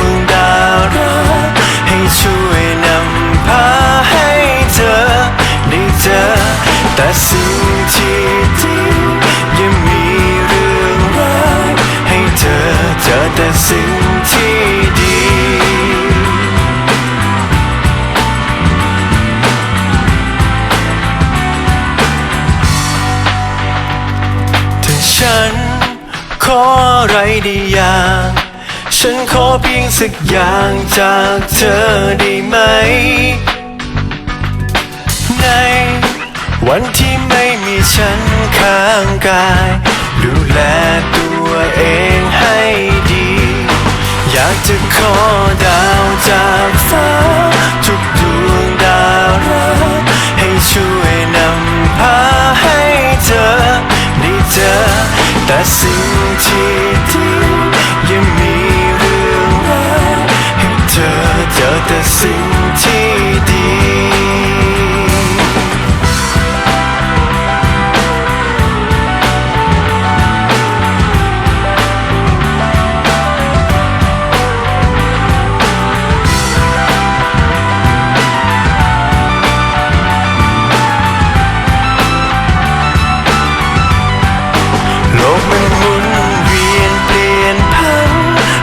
ง อะไรได้อย่างฉันขอเพียงสักอย่างจากเธอได้ไหม ในวันที่ไม่มีฉันข้างกาย ดูแลตัวเองให้ดี อยากจะขอดาวจ แต่สิ่งที่ดี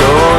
ยั